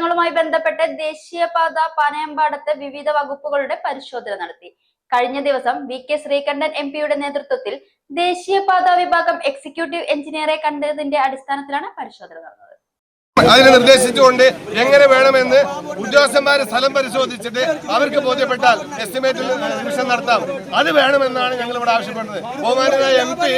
അപകടങ്ങളുമായി ബന്ധപ്പെട്ട് ദേശീയപാത പനയമ്പാടത്തെ വിവിധ വകുപ്പുകളുടെ പരിശോധന നടത്തി. കഴിഞ്ഞ ദിവസം വി കെ ശ്രീകണ്ഠൻ എം പിയുടെ നേതൃത്വത്തിൽ ദേശീയപാത വിഭാഗം എക്സിക്യൂട്ടീവ് എഞ്ചിനീയറെ കണ്ടതിന്റെ അടിസ്ഥാനത്തിലാണ് പരിശോധന നടന്നത്. അതിനെ നിർദ്ദേശിച്ചുകൊണ്ട് എങ്ങനെ വേണമെന്ന് ഉദ്യോഗസ്ഥന്മാരെ സ്ഥലം പരിശോധിച്ചിട്ട് അവർക്ക് ബോധ്യപ്പെട്ടാൽ എസ്റ്റിമേറ്റിൽ റിവിഷൻ നടത്താം. അത് വേണമെന്നാണ് ഞങ്ങൾ ഇവിടെ ആവശ്യപ്പെടുന്നത്. ബഹുമാനായ എം പി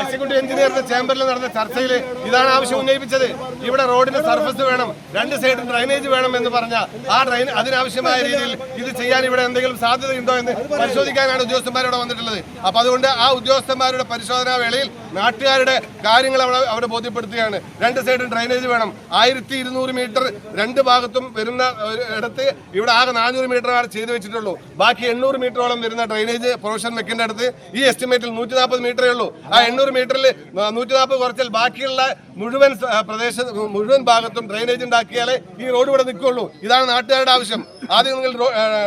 എക്സിക്യൂട്ടീവ് എഞ്ചിനീയറിന്റെ ചേംബറിൽ നടന്ന ചർച്ചയിൽ ഇതാണ് ആവശ്യം ഉന്നയിപ്പിച്ചത്. ഇവിടെ റോഡിന് സർഫസ് വേണം രണ്ട് സൈഡും ഡ്രൈനേജ് വേണം എന്ന് പറഞ്ഞ ആ ഡ്രൈൻ അതിനാവശ്യമായ രീതിയിൽ ഇത് ചെയ്യാൻ ഇവിടെ എന്തെങ്കിലും സാധ്യതയുണ്ടോ എന്ന് പരിശോധിക്കാനാണ് ഉദ്യോഗസ്ഥന്മാരോട് വന്നിട്ടുള്ളത്. അപ്പൊ അതുകൊണ്ട് ആ ഉദ്യോഗസ്ഥന്മാരുടെ പരിശോധനാ വേളയിൽ നാട്ടുകാരുടെ കാര്യങ്ങൾ അവിടെ അവിടെ ബോധ്യപ്പെടുത്തുകയാണ്. രണ്ട് സൈഡും ഡ്രൈനേജ് വേണം. ആയിരത്തി ഇരുന്നൂറ് മീറ്റർ രണ്ട് ഭാഗത്തും വരുന്ന ഇടത്ത് ഇവിടെ ആകെ നാനൂറ് മീറ്റർ ആണ് ചെയ്തു വെച്ചിട്ടുള്ളൂ. ബാക്കി എണ്ണൂറ് മീറ്ററോളം വരുന്ന ഡ്രൈനേജ് പ്രൊഫഷൻ വെക്കേണ്ട അടുത്ത് ഈ എസ്റ്റിമേറ്റിൽ നൂറ്റി നാൽപ്പത് മീറ്ററേ ഉള്ളൂ. ആ എണ്ണൂറ് മീറ്ററിൽ നൂറ്റി നാൽപ്പത് കുറച്ചാൽ ബാക്കിയുള്ള മുഴുവൻ പ്രദേശ മുഴുവൻ ഭാഗത്തും ഡ്രൈനേജ് ഉണ്ടാക്കിയാലേ ഈ റോഡ് ഇവിടെ നിൽക്കുള്ളൂ. ഇതാണ് നാട്ടുകാരുടെ ആവശ്യം. ആദ്യം നിങ്ങൾ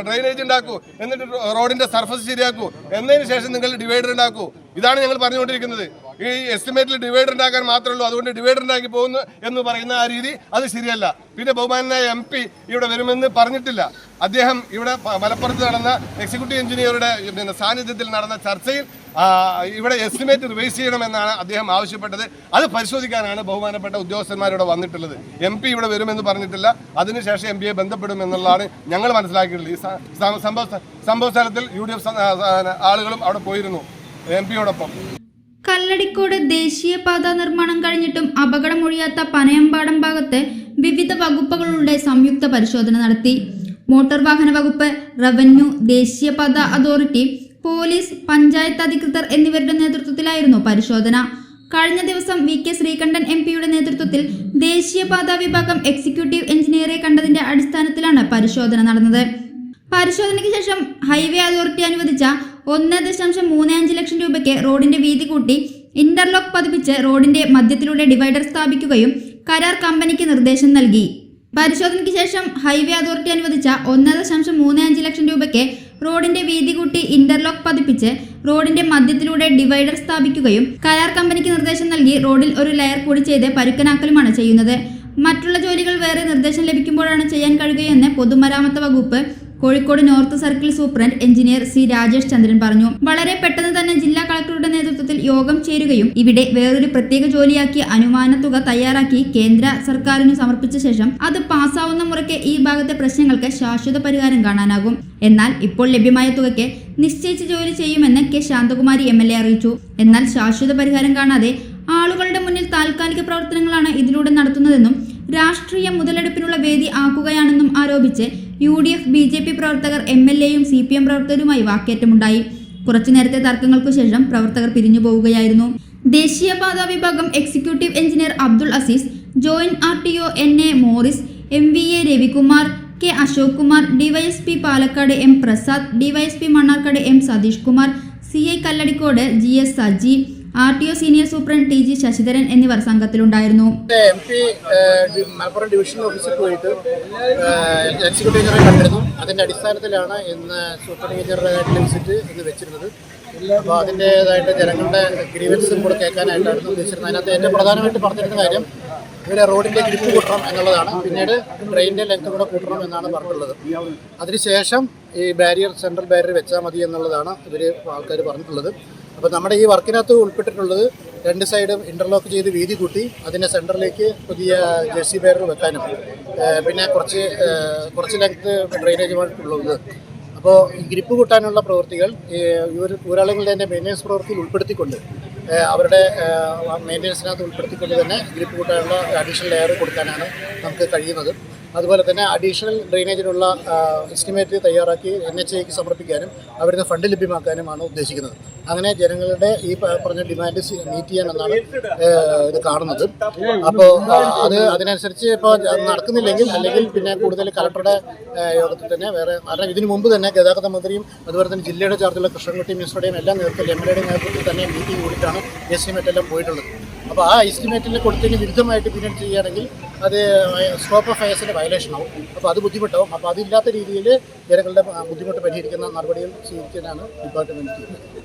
ഡ്രൈനേജ് ഉണ്ടാക്കൂ. എന്നിട്ട് റോഡിന്റെ സർഫസ് ശരിയാക്കൂ. എന്നതിന് ശേഷം നിങ്ങൾ ഡിവൈഡർ ഉണ്ടാക്കൂ. ഇതാണ് ഞങ്ങൾ പറഞ്ഞുകൊണ്ടിരിക്കുന്നത്. ഈ എസ്റ്റിമേറ്റിൽ ഡിവൈഡർ ഉണ്ടാക്കാൻ മാത്രമേ ഉള്ളൂ അതുകൊണ്ട് ഡിവൈഡർ ഉണ്ടാക്കി പോകുന്നു എന്ന് പറയുന്ന ആ രീതി അത് ശരിയല്ല. പിന്നെ ബഹുമാനായ എം പി ഇവിടെ വരുമെന്ന് പറഞ്ഞിട്ടില്ല. അദ്ദേഹം ഇവിടെ മലപ്പുറത്ത് നടന്ന എക്സിക്യൂട്ടീവ് എഞ്ചിനീയറുടെ പിന്നെ സാന്നിധ്യത്തിൽ നടന്ന ചർച്ചയിൽ ഇവിടെ എസ്റ്റിമേറ്റ് റിവൈസ് ചെയ്യണമെന്നാണ് അദ്ദേഹം ആവശ്യപ്പെട്ടത്. അത് പരിശോധിക്കാനാണ് ബഹുമാനപ്പെട്ട ഉദ്യോഗസ്ഥന്മാരിവിടെ വന്നിട്ടുള്ളത്. എം പി ഇവിടെ വരുമെന്ന് പറഞ്ഞിട്ടില്ല. അതിനുശേഷം എം പിയെ ബന്ധപ്പെടുമെന്നുള്ളതാണ് ഞങ്ങൾ മനസ്സിലാക്കിയിട്ടുള്ളത്. ഈ സംഭവ സംഭവ സ്ഥലത്തിൽ യു ഡി എഫ് ആളുകളും അവിടെ പോയിരുന്നു എം പിയോടൊപ്പം കല്ലടിക്കോട് ദേശീയപാത നിർമ്മാണം കഴിഞ്ഞിട്ടും അപകടമൊഴിയാത്ത പനയമ്പാടം ഭാഗത്ത് വിവിധ വകുപ്പുകളുടെ സംയുക്ത പരിശോധന നടത്തി. മോട്ടോർ വാഹന വകുപ്പ് റവന്യൂ ദേശീയപാത അതോറിറ്റി പോലീസ് പഞ്ചായത്ത് അധികൃതർ എന്നിവരുടെ നേതൃത്വത്തിലായിരുന്നു പരിശോധന. കഴിഞ്ഞ ദിവസം വി കെ ശ്രീകണ്ഠൻ എം പിയുടെ നേതൃത്വത്തിൽ ദേശീയപാത വിഭാഗം എക്സിക്യൂട്ടീവ് എഞ്ചിനീയറെ കണ്ടതിന്റെ അടിസ്ഥാനത്തിലാണ് പരിശോധന നടന്നത്. പരിശോധനയ്ക്ക് ശേഷം ഹൈവേ അതോറിറ്റി അനുവദിച്ച ഒന്ന് ദശാംശം മൂന്ന് അഞ്ച് ലക്ഷം രൂപയ്ക്ക് റോഡിന്റെ വീതി കൂട്ടി ഇന്റർലോക്ക് പതിപ്പിച്ച് റോഡിന്റെ മധ്യത്തിലൂടെ ഡിവൈഡർ സ്ഥാപിക്കുകയും കരാർ കമ്പനിക്ക് നിർദ്ദേശം നൽകി. പരിശോധനയ്ക്ക് ശേഷം ഹൈവേ അതോറിറ്റി അനുവദിച്ച ഒന്ന് ദശാംശം മൂന്ന് അഞ്ച് ലക്ഷം രൂപയ്ക്ക് റോഡിന്റെ വീതി കൂട്ടി ഇന്റർലോക്ക് പതിപ്പിച്ച് റോഡിന്റെ മധ്യത്തിലൂടെ ഡിവൈഡർ സ്ഥാപിക്കുകയും കരാർ കമ്പനിക്ക് നിർദ്ദേശം നൽകി റോഡിൽ ഒരു ലെയർ കൂടി ചെയ്ത് പരുക്കനാക്കലുമാണ് ചെയ്യുന്നത്. മറ്റുള്ള ജോലികൾ വേറെ നിർദ്ദേശം ലഭിക്കുമ്പോഴാണ് ചെയ്യാൻ കഴിയുകയെന്ന് പൊതുമരാമത്ത് വകുപ്പ് Kozhikode north circle superintendent engineer C Rajesh Chandran പറഞ്ഞു വളരെ പെട്ടെന്ന് തന്നെ ജില്ലാ കളക്ടറുടെ നേതൃത്വത്തിൽ യോഗം ചേരുകയും ഇവിടെ വേറൊരു പ്രത്യേക ജോലിയാക്കി അനുമാന തുക തയ്യാറാക്കി കേന്ദ്ര സർക്കാരിന് സമർപ്പിച്ച ശേഷം അത് പാസ്സാവുന്ന മുറയ്ക്ക് ഈ ഭാഗത്തെ പ്രശ്നങ്ങൾക്ക് ശാശ്വത പരിഹാരം കാണാനാകും. എന്നാൽ ഇപ്പോൾ ലഭ്യമായ തുകയ്ക്ക് നിശ്ചയിച്ച ജോലി ചെയ്യുമെന്ന് K Santhakumari M L A അറിയിച്ചു. എന്നാൽ ശാശ്വത പരിഹാരം കാണാതെ ആളുകളുടെ മുന്നിൽ താൽക്കാലിക പ്രവർത്തനങ്ങളാണ് ഇതിലൂടെ നടത്തുന്നതെന്നും രാഷ്ട്രീയ മുതലെടുപ്പിനുള്ള വേദി ആക്കുകയാണെന്നും ആരോപിച്ച് U D F B J P പ്രവർത്തകർ എം എൽ എയും സി പി എം പ്രവർത്തകരുമായി വാക്കേറ്റമുണ്ടായി. കുറച്ചു നേരത്തെ തർക്കങ്ങൾക്കു ശേഷം പ്രവർത്തകർ പിരിഞ്ഞു പോവുകയായിരുന്നു. ദേശീയപാത വിഭാഗം executive engineer Abdul Azeez joint R T O N A Morris M V A Ravikumar K Ashok Kumar DYSP Palakkad M Prasad DYSP Mannarkkad M Satheesh Kumar C I Kalladikode G S Saji R T O senior superintendent T G Sasidharan എന്നിവർ സംഘത്തിലുണ്ടായിരുന്നു. M P Malappuram division ഓഫീസിൽ പോയിട്ട് executive കണ്ടിരുന്നു. അതിന്റെ അടിസ്ഥാനത്തിലാണ് ഇന്ന് superintendent visit ഇന്ന് വെച്ചിരുന്നത്. അപ്പോൾ അതിന്റെതായിട്ട് ജനങ്ങളുടെ ഗ്രീവൻസും കൂടെ കേൾക്കാനായിട്ടായിരുന്നു ഉദ്ദേശിച്ചിരുന്നത്. അതിനകത്ത് ഏറ്റവും പ്രധാനമായിട്ട് പറഞ്ഞിരുന്ന കാര്യം ഇവിടെ റോഡിന്റെ ഗ്രിപ്പ് കൂട്ടണം എന്നുള്ളതാണ്. പിന്നീട് ട്രെയിനിന്റെ ലെങ്ത് കൂടെ കൂട്ടണം എന്നാണ് പറഞ്ഞിട്ടുള്ളത്. അതിനുശേഷം ഈ ബാരിയർ സെൻട്രൽ ബാരിയർ വെച്ചാൽ മതി എന്നുള്ളതാണ് ഇവർ ആൾക്കാർ പറഞ്ഞിട്ടുള്ളത്. അപ്പോൾ നമ്മുടെ ഈ വർക്കിനകത്ത് ഉൾപ്പെട്ടിട്ടുള്ളത് രണ്ട് സൈഡും ഇന്റർലോക്ക് ചെയ്ത് വീതി കൂട്ടി അതിന്റെ സെന്ററിലേക്ക് പുതിയ ജെർസി ബാരിയർ വെക്കാനും പിന്നെ കുറച്ച് കുറച്ച് ലെങ്ത് ഡ്രെയിനേജുമായിട്ടുള്ളത് അപ്പോൾ ഗ്രിപ്പ് കൂട്ടാനുള്ള പ്രവൃത്തികൾ ഊരാളുകളുടെ തന്നെ മെയിന്റനൻസ് പ്രവൃത്തിയിൽ ഉൾപ്പെടുത്തിക്കൊണ്ട് അവരുടെ മെയിന്റനൻസിനകത്ത് ഉൾപ്പെടുത്തിക്കൊണ്ട് തന്നെ ഗ്രിപ്പ് കൂട്ടാനുള്ള അഡീഷണൽ ലെയർ കൊടുക്കാനാണ് നമുക്ക് കഴിയുന്നത്. അതുപോലെ തന്നെ അഡീഷണൽ ഡ്രെയിനേജിനുള്ള എസ്റ്റിമേറ്റ് തയ്യാറാക്കി എൻ എച്ച് ഐക്ക് സമർപ്പിക്കാനും അവരുടെ ഫണ്ട് ലഭ്യമാക്കാനുമാണ് ഉദ്ദേശിക്കുന്നത്. അങ്ങനെ ജനങ്ങളുടെ ഈ പറഞ്ഞ ഡിമാൻഡ് മീറ്റ് ചെയ്യാമെന്നാണ് ഇത് കാണുന്നത്. അപ്പോൾ അത് അതിനനുസരിച്ച് ഇപ്പോൾ നടക്കുന്നില്ലെങ്കിൽ അല്ലെങ്കിൽ പിന്നെ കൂടുതൽ കലക്ടറുടെ യോഗത്തിൽ തന്നെ വേറെ കാരണം ഇതിനു മുമ്പ് തന്നെ ഗതാഗത മന്ത്രിയും അതുപോലെ തന്നെ ജില്ലയുടെ ചാർജുള്ള കൃഷ്ണൻകുട്ടി മിനിസ്റ്ററുടെയും എല്ലാം നേതൃത്വത്തിൽ എം എൽ എയുടെ നേതൃത്വത്തിൽ തന്നെ മീറ്റിംഗ് കൂടിയിട്ടാണ് എസ്റ്റിമേറ്റ് എല്ലാം പോയിട്ടുള്ളത്. അപ്പോൾ ആ എസ്റ്റിമേറ്റിൽ കൊടുത്തതിന് വിരുദ്ധമായിട്ട് പിന്നീട് ചെയ്യുകയാണെങ്കിൽ അത് സ്കോപ്പ് ഓഫ് ഫയസിന്റെ വയലേഷൻ ആവും. അപ്പോൾ അത് ബുദ്ധിമുട്ടാവും. അപ്പോൾ അതില്ലാത്ത രീതിയിൽ ജനങ്ങളുടെ ബുദ്ധിമുട്ട് പരിഹരിക്കുന്ന നടപടികൾ സ്വീകരിക്കാനാണ് ഡിപ്പാർട്ട്മെന്റ്